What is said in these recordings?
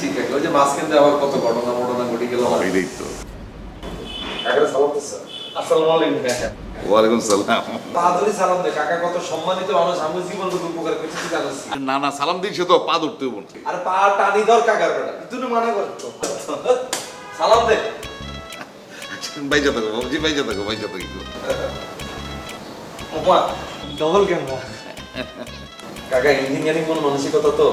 ঠিক আছে ওই যে মাছ আবার কত ঘটনা ঘটনা ঘটি গেল। এটাই তো। আসসালামু আলাইকুম কাকা। ওয়ালাইকুম সালাম। বাহাদুরি সালাম দে কাকা কত সম্মানিত মানুষ আমি জীবন কত উপকার করছি তুই না না সালাম দিয়েছে তো পা ধরতে বলছে আর পা টানি ধর কাকার বেটা। তুই মানা করতো সালাম দে। বাইজা থাকো বাবুজি বাইজা থাকো বাইজা থাকো। ওমা ডবল ক্যামেরা কাকা ইঞ্জিনিয়ারিং কোন মানসিকতা তো?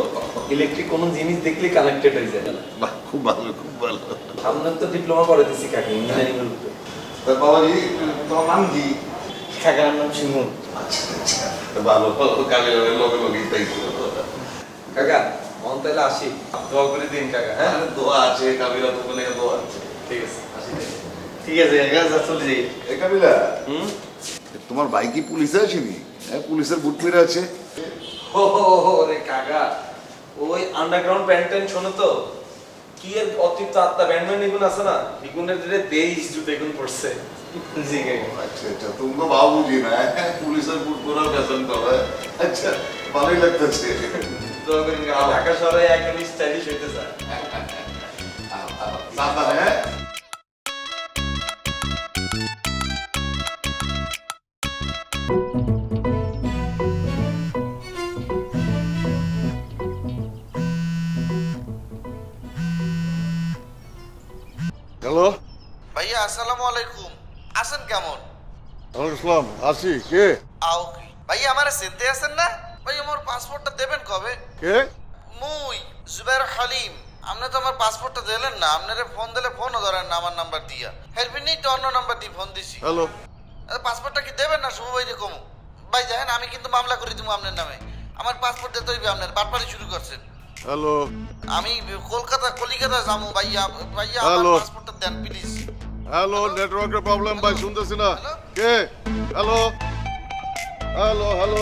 ইলেকট্রিক কোন জিনিস দেখলে কানেক্টেড হয়ে যায়। বাহ খুব ভালো খুব ভালো। সামনে তো ডিপ্লোমা করে দিছি কাকা ইঞ্জিনিয়ারিং এর উপরে। তা বাবাজি তোমার নাম কি? কাকার নাম শিমুল আচ্ছা আচ্ছা। ভালো কালে লগে লগে তাই কাকা মন তাহলে আসি। দোয়া করে দিন কাকা হ্যাঁ? হ্যাঁ। দোয়া আছে কাবিলা তো বলে দোয়া আছে। ঠিক আছে আসি ঠিক আছে কাকা চলে যাই। এ কাবিলা? হুম? তোমার ভাই কি পুলিশে আসেনি? হ্যাঁ পুলিশের বুট মেরে আছে। ও হো হো রে কাকা ওই আন্ডারগ্রাউন্ড ব্যান্ড শোনো তো কি এর অতিরিক্ত আত্মা ব্যান্ড ব্যান্ড নিগুন আছে না নিগুনের দিলে দেশ জুট এগুন পড়ছে জি কাকা আচ্ছা আচ্ছা তুমি তো বাবু বুঝি না হ্যাঁ? পুলিশের বুট পরা বেতন করে আচ্ছা ভালোই লাগতেছে করেন ঢাকা শহরে একদম স্টাইলিশ হইতে চায় সাবধানে হ্যালো। ভাইয়া আসসালামু আলাইকুম। আছেন কেমন? ওয়ালাইকুম আসসালাম। আসি কে? আও কি। ভাইয়া আমার চিনতে আছেন না? ভাই আমার পাসপোর্টটা দেবেন কবে? কে? মুই জুবাইর হালিম আপনি তো আমার পাসপোর্টটা দিলেন না। আপনারে ফোন দিলে ফোনও ধরেন না আমার নাম্বার দিয়া। হেল্পি নেই তো অন্য নাম্বার দিয়ে ফোন দিছি। হ্যালো। আরে পাসপোর্টটা কি দেবেন না? শুভ ভাই কম। ভাই দেখেন আমি কিন্তু মামলা করে দিব আপনার নামে। আমার পাসপোর্ট দিতে হইবে আপনার। বাটপারি শুরু করছেন। হ্যালো আমি কলকাতা কলিকাতা যাব ভাইয়া। ভাইয়া হ্যালো। পাসপোর্টটা দেন প্লিজ হ্যালো নেটওয়ার্কের প্রবলেম ভাই শুনতেছি না। কে? Hello hello hello